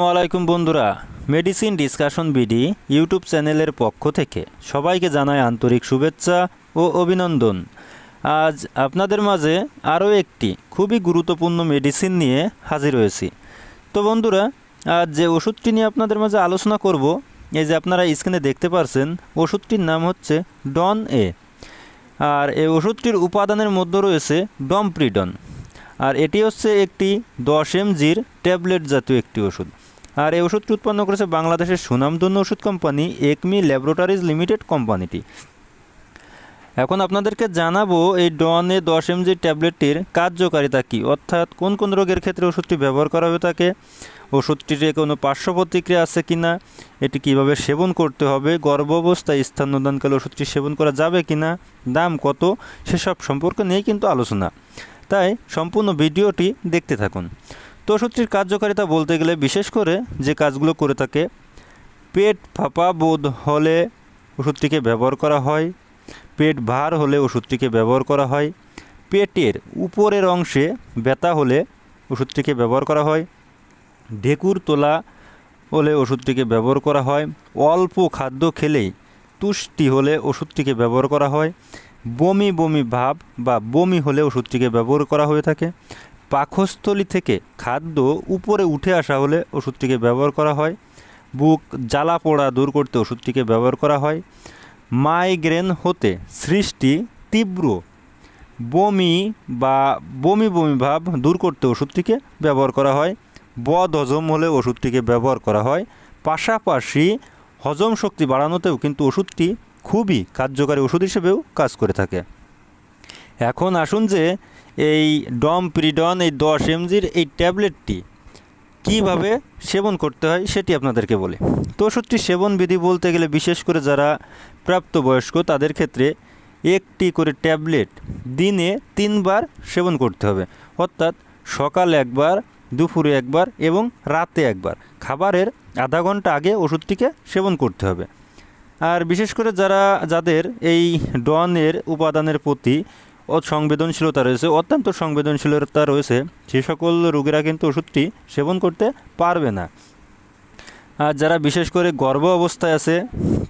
আসসালামাইকুম বন্ধুরা। Medicine discussion BD YouTube চ্যানেলের পক্ষ থেকে সবাইকে জানায় আন্তরিক শুভেচ্ছা ও অভিনন্দন। আজ আপনাদের মাঝে আরও একটি খুবই গুরুত্বপূর্ণ মেডিসিন নিয়ে হাজির হয়েছি। তো বন্ধুরা, আজ যে ওষুধটি নিয়ে আপনাদের মাঝে আলোচনা করব, এই যে আপনারা স্ক্রিনে দেখতে পারছেন, ওষুধটির নাম হচ্ছে ডন এ আর এই ওষুধটির উপাদানের মধ্যে রয়েছে ডমপ্রিডন আর এটি হচ্ছে একটি দশ এমজির ট্যাবলেট জাতীয় একটি ওষুধ। আর এই ওষুধটি উৎপন্ন করেছে বাংলাদেশের সুনামধন্য ওষুধ কোম্পানি একমি ল্যাবরেটরিজ লিমিটেড কোম্পানিটি। এখন আপনাদেরকে জানাব এই ডনে দশ এমজি ট্যাবলেটটির কার্যকারিতা কী, অর্থাৎ কোন কোন রোগের ক্ষেত্রে ওষুধটি ব্যবহার করা হয়ে থাকে ওষুধটিতে কোনো পার্শ্ব প্রতিক্রিয়া আছে কি না এটি কীভাবে সেবন করতে হবে গর্ভ অবস্থায় স্থানদানকালে ওষুধটি সেবন করা যাবে কি না দাম কত, সেসব সম্পর্কে নিয়েই কিন্তু আলোচনা। তাই সম্পূর্ণ ভিডিওটি দেখতে থাকুন। তো কার্যকারিতা বলতে গেলে বিশেষ করে যে কাজগুলো করে থাকে, পেট ফাঁপা বোধ হলে ওষুধটিকে ব্যবহার করা হয়, পেট ভার হলে ওষুধটিকে ব্যবহার করা হয়, পেটের উপরের অংশে ব্যথা হলে ওষুধটিকে ব্যবহার করা হয়, ঢেকুর তোলা হলে ওষুধটিকে ব্যবহার করা হয়, অল্প খাদ্য খেলেই তুষ্টি হলে ওষুধটিকে ব্যবহার করা হয়, বমি বমি ভাব বা বমি হলে ওষুধটিকে ব্যবহার করা হয়ে থাকে পাকস্থলী থেকে খাদ্য উপরে উঠে আসা হলে ওষুধটিকে ব্যবহার করা হয়। বুক জ্বালা পোড়া দূর করতে ওষুধটিকে ব্যবহার করা হয়। মাইগ্রেন হতে সৃষ্টি তীব্র বমি বা বমি বমি ভাব দূর করতে ওষুধটিকে ব্যবহার করা হয়। বদ হজম হলে ওষুধটিকে ব্যবহার করা হয়। পাশাপাশি হজম শক্তি বাড়ানোতেও কিন্তু ওষুধটি খুবই কার্যকারী ওষুধ হিসেবেও কাজ করে থাকে। এখন আসুন যে এই ডম প্রিডন এই দশ এমজির এই ট্যাবলেটটি কীভাবে সেবন করতে হয় সেটি আপনাদেরকে বলি। তো ওষুধটি সেবন বিধি বলতে গেলে বিশেষ করে যারা প্রাপ্তবয়স্ক তাদের ক্ষেত্রে একটি করে ট্যাবলেট দিনে তিনবার সেবন করতে হবে। অর্থাৎ সকাল একবার, দুপুরে একবার এবং রাতে একবার। খাবারের আধা ঘণ্টা আগে ওষুধটিকে সেবন করতে হবে। আর বিশেষ করে যারা, যাদের এই ডনের উপাদানের প্রতি ও সংবেদনশীলতা রয়েছে, অত্যন্ত সংবেদনশীলতা রয়েছে, সে সকল রোগীরা কিন্তু ওষুধটি সেবন করতে পারবে না। আর যারা বিশেষ করে গর্ভ অবস্থায় আছে,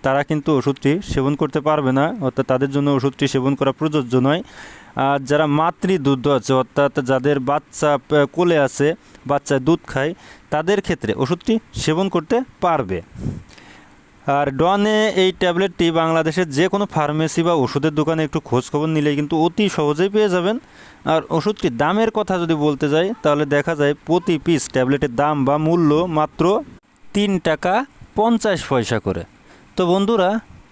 তারা কিন্তু ওষুধটি সেবন করতে পারবে না, অর্থাৎ তাদের জন্য ওষুধটি সেবন করা প্রযোজ্য নয়। আর যারা মাতৃ দুধ আছে, অর্থাৎ যাদের বাচ্চা কোলে আছে, বাচ্চা দুধ খায়, তাদের ক্ষেত্রে ওষুধটি সেবন করতে পারবে। আর ডনে এই ট্যাবলেটটি বাংলাদেশের যে কোনো ফার্মেসি বা ওষুধের দোকানে একটু খোঁজ খবর নিলে কিন্তু অতি সহজেই পেয়ে যাবেন। আর ওষুধটির দামের কথা যদি বলতে যাই, তাহলে দেখা যায় প্রতি পিস ট্যাবলেটের দাম বা মূল্য মাত্র তিন টাকা পঞ্চাশ পয়সা করে। তো বন্ধুরা